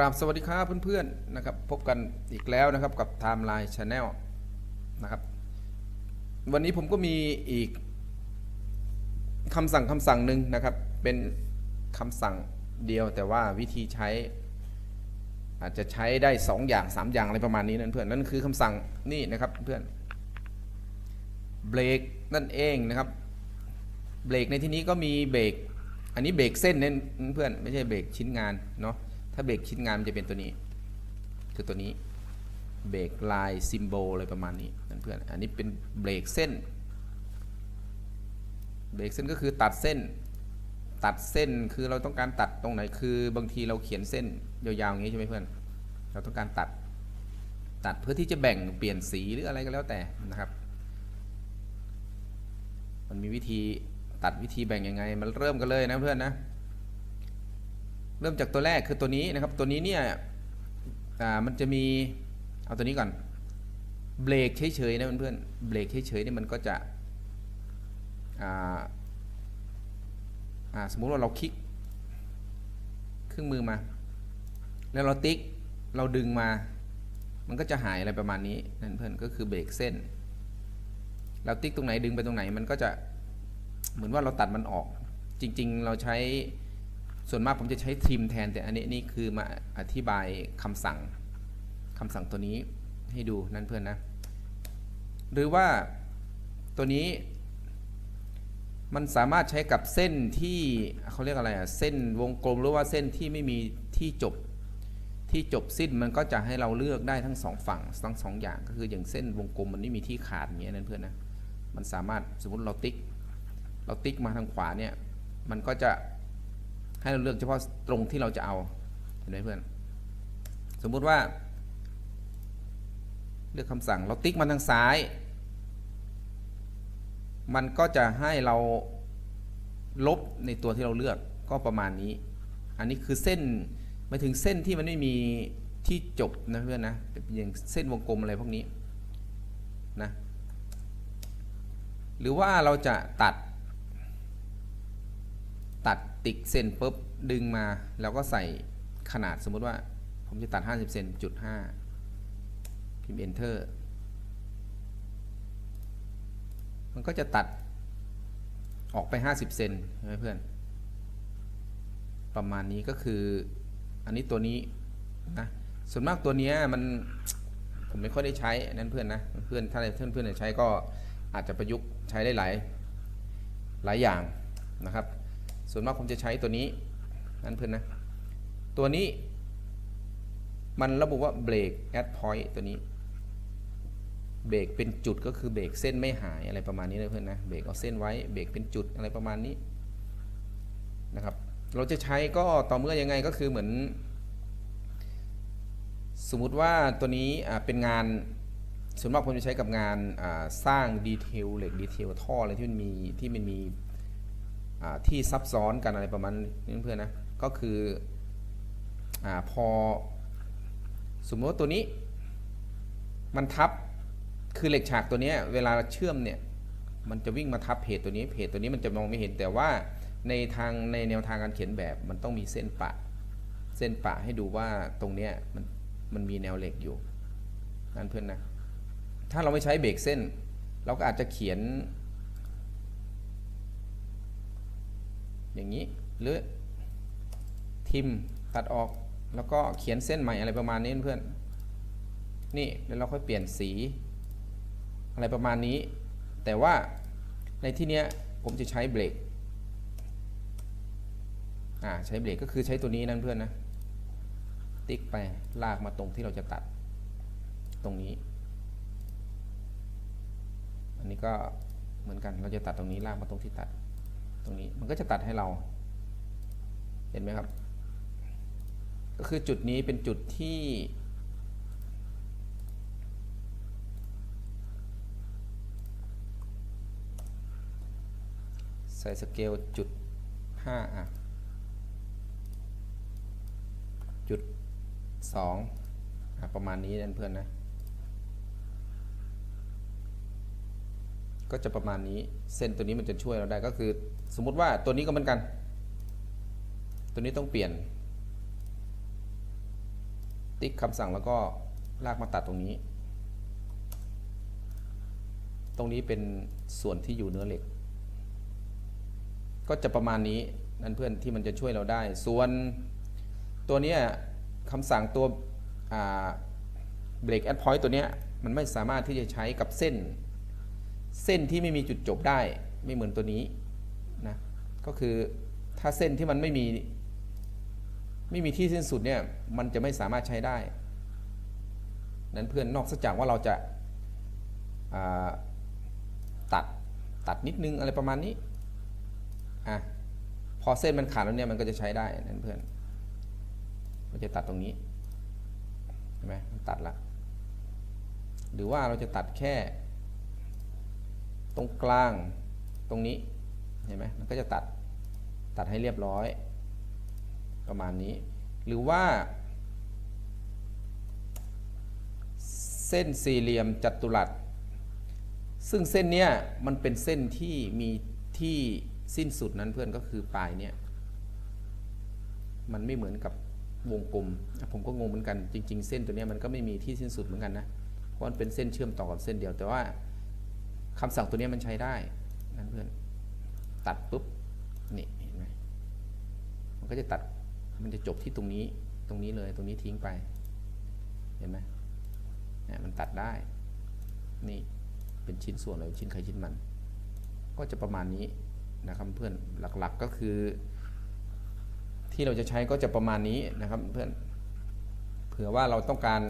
ราบสวัสดีครับเพื่อนๆนะครับพบกันอีกแล้วนะครับกับ Timeline Channel นะครับวันนี้ผมก็มีอีกคำสั่งคำสั่งหนึ่งนะครับ เป็นคำสั่งเดียวแต่ว่าวิธีใช้ อาจจะใช้ได้ 2 อย่าง 3 อย่างอะไรประมาณนี้นั่นเพื่อนนั่นคือคำสั่งนี่นะครับเพื่อนเบรกนั่นเองนะครับเบรกในที่นี้ก็มีเบรกอันนี้เบรกเส้นเน้นเพื่อนไม่ใช่เบรกชิ้นงานเนาะ ถ้าเบรกชิ้นงานมันจะเป็นตัวนี้ คือตัวนี้เบรกลายซิมโบลอะไรประมาณนี้เพื่อนอันนี้เป็นเบรกเส้น เบรกเส้นก็คือตัดเส้น ตัดเส้นคือเราต้องการตัดตรงไหน คือบางทีเราเขียนเส้นยาวๆอย่างนี้ใช่ไหมเพื่อน เราต้องการตัด ตัดเพื่อที่จะแบ่งเปลี่ยนสีหรืออะไรก็แล้วแต่นะครับ มันมีวิธีตัดวิธีแบ่งยังไง มันเริ่มกันเลยนะเพื่อนนะ เริ่มจากตัวแรกคือตัวนี้นะครับ ตัวนี้เนี่ยมันจะมีเอาตัวนี้ก่อนเบรกเฉยๆนะเพื่อนๆเบรกเฉยๆนี่มันก็จะสมมุติว่าเราคลิกเครื่องมือมา แล้วเราติ๊กเราดึงมา มันก็จะหายอะไรประมาณนี้นั่นเพื่อนก็คือเบรกเส้น เราติ๊กตรงไหนดึงไปตรงไหน มันก็จะเหมือนว่าเราตัดมันออก จริง ๆ เราใช้ ส่วนมากผมจะใช้ทริมแทน แต่อันนี้นี่คือมาอธิบายคำสั่งคำสั่งตัวนี้ให้ดูนั่นเพื่อนนะ หรือว่าตัวนี้ มันสามารถใช้กับเส้นที่เขาเรียกอะไรอะเส้นวงกลมหรือว่าเส้นที่ไม่มีที่จบที่จบสิ้นมันก็จะให้เราเลือกได้ทั้งสองฝั่งทั้งสองอย่างก็คืออย่างเส้นวงกลมมันไม่มีที่ขาดอย่างเงี้ยนั่นเพื่อนนะมันสามารถสมมติเราติ๊ก เราติ๊กมาทางขวาเนี่ยมันก็จะ ให้เราเลือกเฉพาะตรงที่เราจะเอาเห็นไหมเพื่อน สมมุติว่า เลือกคำสั่งเราติ๊กมาทางซ้าย มันก็จะให้เราลบในตัวที่เราเลือกก็ประมาณนี้ อันนี้คือเส้นหมาถึงเส้นที่มันไม่มีที่จบนะเพื่อนนะอย่างเส้นวงกลมอะไรพวกนี้นะหรือว่าเราจะตัด ตัดติ๊กเส้นปุ๊บดึงมาแล้วก็ใส่ขนาดสมมติว่าผมจะตัด 50เซนจุด5พิมพ์ enter มันก็จะตัดออกไป 50 เซนใช่ไหมเพื่อน ประมาณนี้ก็คือ อันนี้ตัวนี้นะส่วนมากตัวนี้มันผมไม่ค่อยได้ใช้นั่นเพื่อนนะเพื่อนถ้าเพื่อนเพื่อนใช้ก็อาจจะประยุกต์ใช้ได้หลายหลายอย่างนะครับ ส่วนมากผมจะใช้ตัวนี้นั่นเพื่อนนะ ตัวนี้ มันระบุว่าเบรก at point ตัวนี้ เบรกเป็นจุดก็คือเบรกเส้นไม่หายอะไรประมาณนี้นะเพื่อนนะ เบรกเอาเส้นไว้ เบรกเป็นจุดอะไรประมาณนี้นะครับ เราจะใช้ก็ต่อเมื่อยังไงก็คือเหมือน สมมุติว่าตัวนี้เป็นงานส่วนมากผมจะใช้กับงานสร้างดีเทลเหล็กดีเทลท่ออะไรที่มันมีที่มันมี ที่ซับซ้อนกันอะไรประมาณนี้เพื่อนนะก็คืออพอสมมติว่าตัวนี้มันทับคือเหล็กฉากตัวนี้เวลาเชื่อมเนี่ยมันจะวิ่งมาทับเพจตัวนี้เพจตัวนี้มันจะมองไม่เห็นแต่ว่าในทางในแนวทางการเขียนแบบมันต้องมีเส้นปะ เส้นปะให้ดูว่าตรงเนี้ยมันมันมีแนวเหล็กอยู่นั่นเพื่อนนะถ้าเราไม่ใช้เบรกเส้น เราก็อาจจะเขียน อย่างนี้หรือทิมตัดออกแล้วก็เขียนเส้นใหม่อะไรประมาณนี้เพื่อนนี่แล้วเราค่อยเปลี่ยนสี อะไรประมาณนี้ แต่ว่าในที่เนี้ยผมจะใช้เบรกอ่าใช้เบรกก็คือใช้ตัวนี้นั่นเพื่อนนะ ติ๊กไปลากมาตรงที่เราจะตัดตรงนี้ อันนี้ก็เหมือนกันเราจะตัดตรงนี้ลากมาตรงที่ตัด ตรงนี้มันก็จะตัดให้เรา เห็นไหมครับ ก็คือจุดนี้เป็นจุดที่ ใส่สเกลจุดห้าอะจุดสองอะประมาณนี้นั่นเพื่อนนะ ก็จะประมาณนี้เส้นตัวนี้มันจะช่วยเราได้ก็คือ สมมุติว่าตัวนี้ก็เหมือนกัน ตัวนี้ต้องเปลี่ยน ติ๊กคำสั่งแล้วก็ลากมาตัดตรงนี้ ตรงนี้เป็นส่วนที่อยู่เนื้อเหล็ก ก็จะประมาณนี้นั่นเพื่อนที่มันจะช่วยเราได้ ส่วนตัวนี้คำสั่งตัวเบรกแอดพอยต์ตัวนี้มันไม่สามารถที่จะใช้กับเส้น เส้นที่ไม่มีจุดจบได้ไม่เหมือนตัวนี้นะก็คือถ้าเส้นที่มันไม่มีไม่มีที่สิ้นสุดเนี่ยมันจะไม่สามารถใช้ได้ นั้นเพื่อนนอกจากว่าเราจะาตัดตัดนิดนึงอะไรประมาณนี้อะพอเส้นมันขาดแล้วเนี่ยมันก็จะใช้ได้นั่นเพื่อนมันจะตัดตรงนี้เห็นไหมมันตัดละหรือว่าเราจะตัดแค่ ตรงกลางตรงนี้เห็นไหมมันก็จะตัดตัดให้เรียบร้อย ประมาณนี้ หรือว่า เส้นสี่เหลี่ยมจัตุรัส ซึ่งเส้นเนี้ยมันเป็นเส้นที่มีที่สิ้นสุดนั้นเพื่อนก็คือปลายเนี้ยมันไม่เหมือนกับวงกลม ผมก็งงเหมือนกันจริง ๆ เส้นตัวนี้มันก็ไม่มีที่สิ้นสุดเหมือนกันนะ เพราะมันเป็นเส้นเชื่อมต่อกับเส้นเดียวแต่ว่า คำสั่งตัวนี้มันใช้ได้นั่นเพื่อนตัดปุ๊บนี่เห็นไหมมันก็จะตัดมันจะจบที่ตรงนี้ตรงนี้เลยตรงนี้ทิ้งไป เห็นไหมเนี่ยมันตัดได้ นี่เป็นชิ้นส่วนเลยชิ้นใครชิ้นมัน ก็จะประมาณนี้นะครับเพื่อนหลักๆก็คือ ที่เราจะใช้ก็จะประมาณนี้นะครับเพื่อนเผื่อว่าเราต้องการ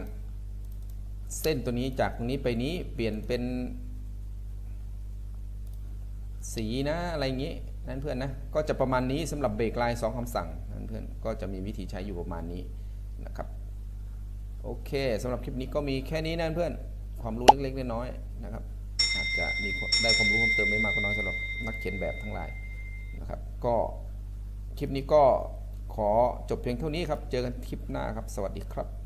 เส้นตัวนี้จากตรงนี้ไปนี้เปลี่ยนเป็น สีนะอะไรอย่างนี้นั่นเพื่อนนะก็จะประมาณนี้สำหรับเบรกลน์สองคำสั่งนั่นเพื่อนก็จะมีวิธีใช้อยู่ประมาณนี้นะครับโอเคสำหรับคลิปนี้ก็มีแค่นี้นะเพื่อนความรู้เล็กๆน้อยๆนะครับอาจจะมีได้ความรู้เพิ่มเติมไม่มากก็น้อยสำหรับนักเขียนแบบทั้งหลายนะครับก็คลิปนี้ก็ขอจบเพียงเท่านี้ครับ เจอกันคลิปหน้าครับ สวัสดีครับ